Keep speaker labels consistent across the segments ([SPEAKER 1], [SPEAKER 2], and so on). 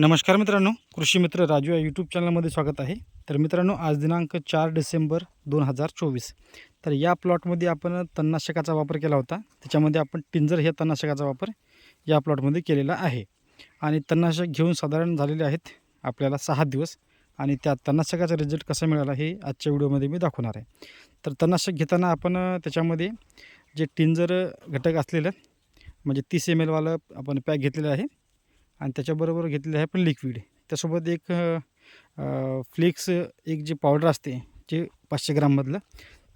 [SPEAKER 1] नमस्कार मित्रांनो कृषी मित्र राजू या यूट्यूब चॅनलमध्ये स्वागत आहे. तर मित्रांनो आज दिनांक चार डिसेंबर दोन हजार चोवीस. तर या प्लॉटमध्ये आपण तणनाशकाचा वापर केला होता. त्याच्यामध्ये आपण टिंजर ह्या तणनाशकाचा वापर या प्लॉटमध्ये केलेला आहे. आणि तणनाशक घेऊन साधारण झालेले आहेत आपल्याला सहा दिवस. आणि त्या तणनाशकाचा रिझल्ट कसा मिळाला हे आजच्या व्हिडिओमध्ये मी दाखवणार आहे. तर तणनाशक घेताना आपण त्याच्यामध्ये जे टिंजर घटक असलेलं म्हणजे तीस एम एलवालं आपण पॅक घेतलेलं आहे. आणि त्याच्याबरोबर घेतलेलं आहे पण लिक्विड त्यासोबत एक फ्लिक्स एक जे पावडर असते जे पाचशे ग्राममधलं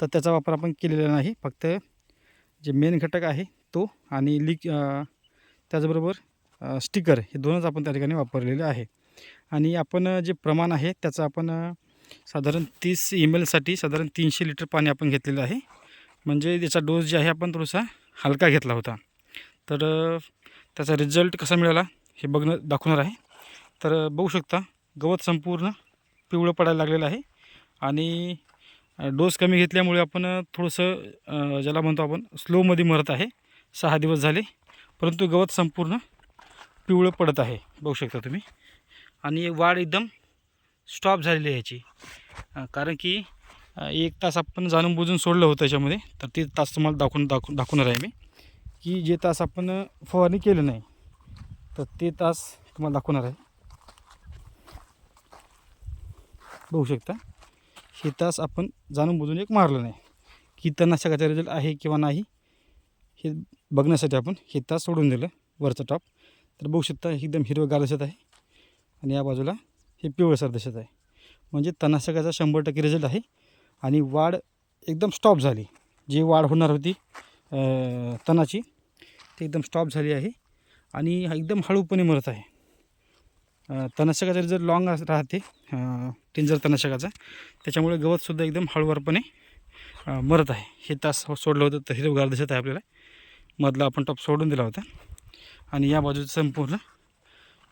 [SPEAKER 1] तर त्याचा वापर आपण केलेला नाही. फक्त जे मेन घटक आहे तो आणि लिक त्याचबरोबर स्टिकर हे दोनच आपण त्या ठिकाणी वापरलेले आहे. आणि आपण जे प्रमाण आहे त्याचं आपण साधारण तीस एम एलसाठी साधारण तीनशे लिटर पाणी आपण घेतलेलं आहे. म्हणजे त्याचा डोस जे आहे आपण थोडासा हलका घेतला होता. तर त्याचा रिझल्ट कसा मिळाला? हे बघणं दाखवणार आहे. तर बघू शकता गवत संपूर्ण पिवळं पडायला लागलेलं आहे आणि डोस कमी घेतल्यामुळे आपण थोडंसं ज्याला म्हणतो आपण स्लोमध्ये मरत आहे. सहा दिवस झाले परंतु गवत संपूर्ण पिवळं पडत आहे. बघू शकता तुम्ही. आणि वाढ एकदम स्टॉप झालेली आहे याची. कारण की एक तास आपण जाणून बुजून सोडलं होतं याच्यामध्ये. तर ते तास तुम्हाला दाखवून दाखवून दाखवणार आहे मी. की जे तास आपण फवारणी केलं नाही तर ते तास तुम्हाला दाखवणार आहे. बघू शकता. हे तास आपण जाणून बुजून एक मारलं नाही. की तणनाशकाचा रिझल्ट आहे किंवा नाही हे बघण्यासाठी आपण हे तास सोडून दिलं वरचं टॉप तर बघू शकता एकदम हिरवगार दिसत आहे. आणि या बाजूला हे पिवळसर दिसत आहे. म्हणजे तणनाशकाचा शंभर टक्के रिझल्ट आहे आणि वाढ एकदम स्टॉप झाली. जी वाढ होणार होती तणाची ती एकदम स्टॉप झाली आहे. आणि हा एकदम हळूपणे मरत आहे. तणशकाचा तणनाशकाचा रिझल्ट लॉंग राहते टेंजर टिंजर त्याच्यामुळे गवतसुद्धा एकदम हळूवारपणे मरत आहे. हे तास सोडलं होतं तर हिरवगार दिसत आहे आपल्याला. मधला आपण टॉप सोडून दिला होता. आणि या बाजूचं संपूर्ण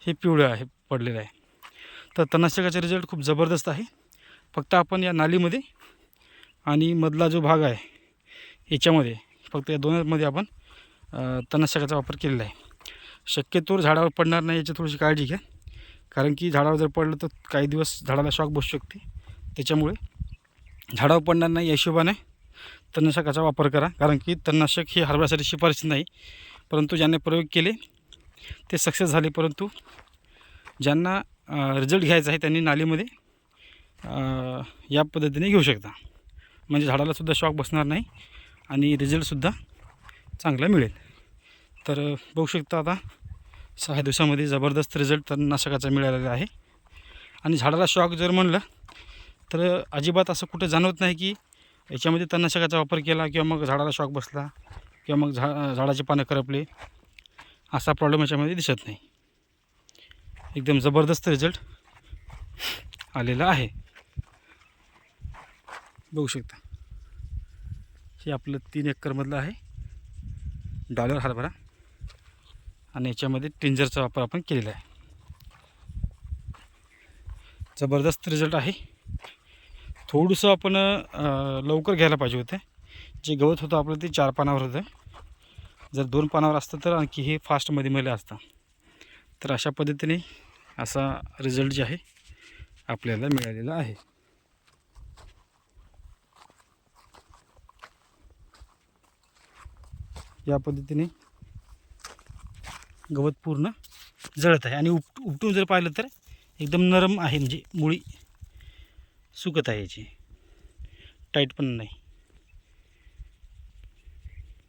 [SPEAKER 1] हे पिवळं आहे पडलेलं आहे. तर तणनाशकाचा रिझल्ट खूप जबरदस्त आहे. फक्त आपण या नालीमध्ये आणि मधला जो भाग आहे याच्यामध्ये फक्त या दोनमध्ये आपण अ, तणनाशकाचा वापर केलेला आहे. शक्यतोवर झाडावर पडणार नाही याची थोडीशी काळजी घ्या. कारण की झाडावर जर पडलं तर काही दिवस झाडाला शॉक बसू शकते. त्याच्यामुळे झाडावर पडणार नाही या हिशोबाने तणनाशकाचा वापर करा. कारण की तणनाशक ही हरभऱ्यासाठी शिफारस नाही. परंतु ज्यांनी प्रयोग केले ते सक्सेस झाले. परंतु ज्यांना रिझल्ट घ्यायचा आहे त्यांनी नालीमध्ये या पद्धतीने घेऊ शकता. म्हणजे झाडालासुद्धा शॉक बसणार नाही आणि रिझल्टसुद्धा चांगला मिळेल. तर बघू शकता आता सहा दिवसामध्ये जबरदस्त रिझल्ट तणनाशकाचा मिळालेला आहे. आणि झाडाला शॉक जर म्हणलं तर अजिबात असं कुठं जाणवत नाही की याच्यामध्ये तणनाशकाचा वापर केला किंवा मग झाडाला शॉक बसला किंवा मग झा झाडाचे पानं करपले असा प्रॉब्लेम याच्यामध्ये दिसत नाही. एकदम जबरदस्त रिझल्ट आलेला आहे. बघू शकता. हे आपलं तीन एकरमधलं आहे. डॉलर हरभरा आणि याच्यामध्ये टिंजरचा वापर आपण केलेला आहे. जबरदस्त रिझल्ट आहे. थोडंसं आपण लवकर घ्यायला पाहिजे होते. जे गवत होतं आपलं ते चार पानावर होतं. जर दोन पानावर असतं तर आणखी हे फास्टमध्ये मेलं असतं. तर अशा पद्धतीने असा रिझल्ट जे आहे आपल्याला मिळालेला आहे. या पद्धतीने गवत पूर्ण जळत आहे. आणि उप उपटून जर पाहिलं तर एकदम नरम आहे. म्हणजे मुळी सुकत आहे याची. टाईट पण नाही.